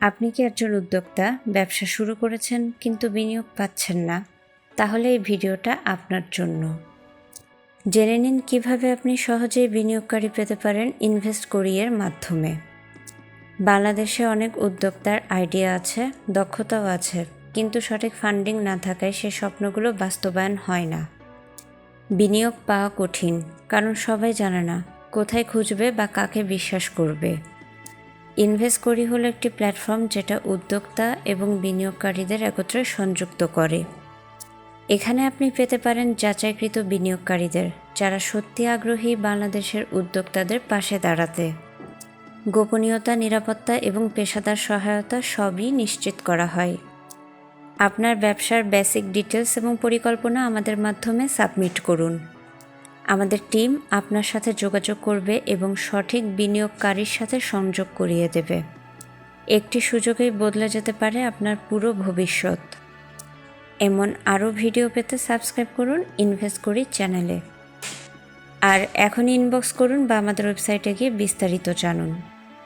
আপনি কি একজন উদ্যোক্তা? ব্যবসা শুরু করেছেন কিন্তু বিনিয়োগ পাচ্ছেন না। তাহলে এই ভিডিওটা আপনার জন্য। জেনে নিন কীভাবে আপনি সহজেই বিনিয়োগকারী পেতে পারেন ইনভেস্ট করিয়ের মাধ্যমে। বাংলাদেশে অনেক উদ্যোক্তার আইডিয়া আছে, দক্ষতাও আছে, কিন্তু সঠিক ফান্ডিং না থাকায় সে স্বপ্নগুলো বাস্তবায়ন হয় না। বিনিয়োগ পাওয়া কঠিন, কারণ সবাই জানে না কোথায় খুঁজবে বা কাকে বিশ্বাস করবে। ইনভেস্ট করি হলো একটি প্ল্যাটফর্ম যেটা উদ্যোক্তা এবং বিনিয়োগকারীদের একত্রে সংযুক্ত করে। এখানে আপনি পেতে পারেন যাচাইকৃত বিনিয়োগকারীদের, যারা সত্যি আগ্রহী বাংলাদেশের উদ্যোক্তাদের পাশে দাঁড়াতে। গোপনীয়তা, নিরাপত্তা এবং পেশাদার সহায়তা সবই নিশ্চিত করা হয়। আপনার ব্যবসার বেসিক ডিটেলস এবং পরিকল্পনা আমাদের মাধ্যমে সাবমিট করুন। আমাদের টিম আপনার সাথে যোগাযোগ করবে এবং সঠিক বিনিয়োগকারীর সাথে সংযোগ করিয়ে দেবে। একটি সুযোগেই বদলে যেতে পারে আপনার পুরো ভবিষ্যৎ। এমন আরও ভিডিও পেতে সাবস্ক্রাইব করুন, ইনভেস্ট করি চ্যানেলে। আর এখন ইনবক্স করুন বা আমাদের ওয়েবসাইটে গিয়ে বিস্তারিত জানুন।